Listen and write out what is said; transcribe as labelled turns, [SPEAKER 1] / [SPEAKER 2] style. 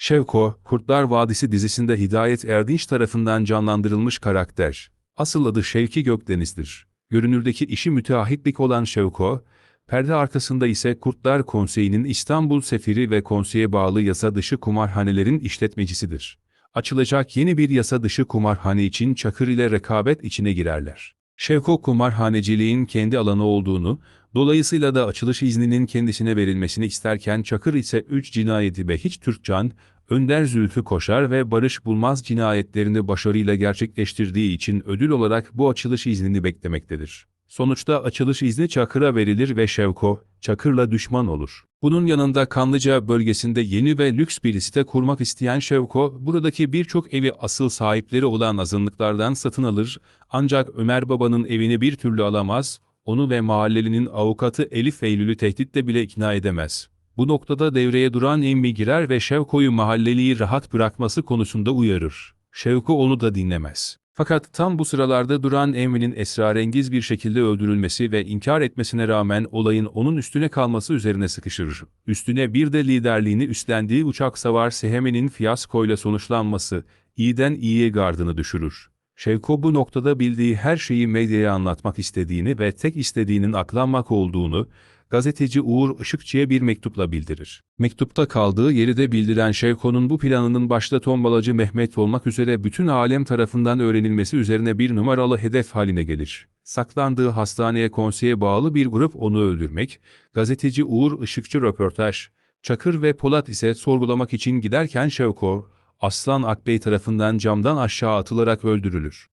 [SPEAKER 1] Şevko, Kurtlar Vadisi dizisinde Hidayet Erdinç tarafından canlandırılmış karakter. Asıl adı Şevki Gökdeniz'dir. Görünürdeki işi müteahhitlik olan Şevko, perde arkasında ise Kurtlar Konseyi'nin İstanbul Sefiri ve konseye bağlı yasa dışı kumarhanelerin işletmecisidir. Açılacak yeni bir yasa dışı kumarhane için Çakır ile rekabet içine girerler. Şevko kumarhaneciliğin kendi alanı olduğunu, dolayısıyla da açılış izninin kendisine verilmesini isterken Çakır ise 3 cinayeti ve hiç Türkcan, Önder Zülfü Koşar ve Barış Bulmaz cinayetlerini başarıyla gerçekleştirdiği için ödül olarak bu açılış iznini beklemektedir. Sonuçta açılış izni Çakır'a verilir ve Şevko, Çakır'la düşman olur. Bunun yanında Kanlıca bölgesinde yeni ve lüks bir site kurmak isteyen Şevko, buradaki birçok evi asıl sahipleri olan azınlıklardan satın alır, ancak Ömer Baba'nın evini bir türlü alamaz, onu ve mahallelinin avukatı Elif Eylül'ü tehditle bile ikna edemez. Bu noktada devreye duran emmi girer ve Şevko'yu mahalleliyi rahat bırakması konusunda uyarır. Şevko onu da dinlemez. Fakat tam bu sıralarda duran Emmi'nin esrarengiz bir şekilde öldürülmesi ve inkar etmesine rağmen olayın onun üstüne kalması üzerine sıkışır. Üstüne bir de liderliğini üstlendiği uçak savar Sehemi'nin fiyaskoyla sonuçlanması, iyiden iyiye gardını düşürür. Şevko bu noktada bildiği her şeyi medyaya anlatmak istediğini ve tek istediğinin aklanmak olduğunu, gazeteci Uğur Işıkçı'ya bir mektupla bildirir. Mektupta kaldığı yeri de bildiren Şevko'nun bu planının başta tombalacı Mehmet olmak üzere bütün alem tarafından öğrenilmesi üzerine bir numaralı hedef haline gelir. Saklandığı hastaneye konseye bağlı bir grup onu öldürmek, gazeteci Uğur Işıkçı röportaj, Çakır ve Polat ise sorgulamak için giderken Şevko, Aslan Akbey tarafından camdan aşağı atılarak öldürülür.